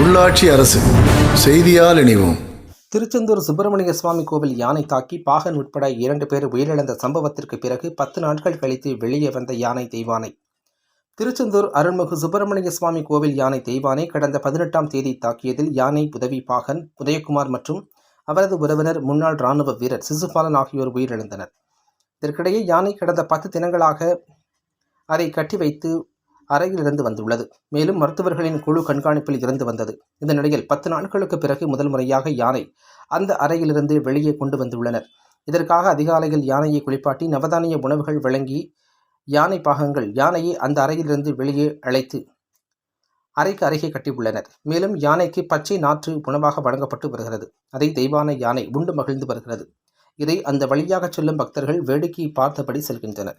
உள்ளாட்சி அரசு செய்தியால் இணைவோம். திருச்செந்தூர் சுப்பிரமணிய சுவாமி கோவில் யானை தாக்கி பாகன் உட்பட இரண்டு பேர் உயிரிழந்த சம்பவத்திற்கு பிறகு பத்து நாட்கள் கழித்து வெளியே வந்த யானை தெய்வானை. திருச்செந்தூர் அருள்மிகு சுப்பிரமணிய சுவாமி கோவில் யானை தெய்வானை கடந்த பதினெட்டாம் தேதி தாக்கியதில் யானை உதவி பாகன் உதயகுமார் மற்றும் அவரது உறவினர் முன்னாள் ராணுவ வீரர் சிசுபாலன் ஆகியோர் உயிரிழந்தனர். இதற்கிடையே யானை கடந்த பத்து தினங்களாக அதை கட்டி வைத்து அறையிலிருந்து வந்துள்ளது. மேலும் மருத்துவர்களின் குழு கண்காணிப்பில் இருந்து வந்தது. இந்த நிலையில் பத்து நாட்களுக்கு பிறகு முதல் முறையாக யானை அந்த அறையிலிருந்து வெளியே கொண்டு வந்துள்ளனர். இதற்காக அதிகாலையில் யானையை குளிப்பாட்டி நவதானிய உணவுகள் வழங்கி யானை பாகங்கள் யானையை அந்த அறையிலிருந்து வெளியே அழைத்து அறைக்கு அருகே கட்டியுள்ளனர். மேலும் யானைக்கு பச்சை நாற்று உணவாக வழங்கப்பட்டு வருகிறது. அதை தெய்வான யானை உண்டு மகிழ்ந்து வருகிறது. இதை அந்த வழியாக செல்லும் பக்தர்கள் வேடிக்கை பார்த்தபடி செல்கின்றனர்.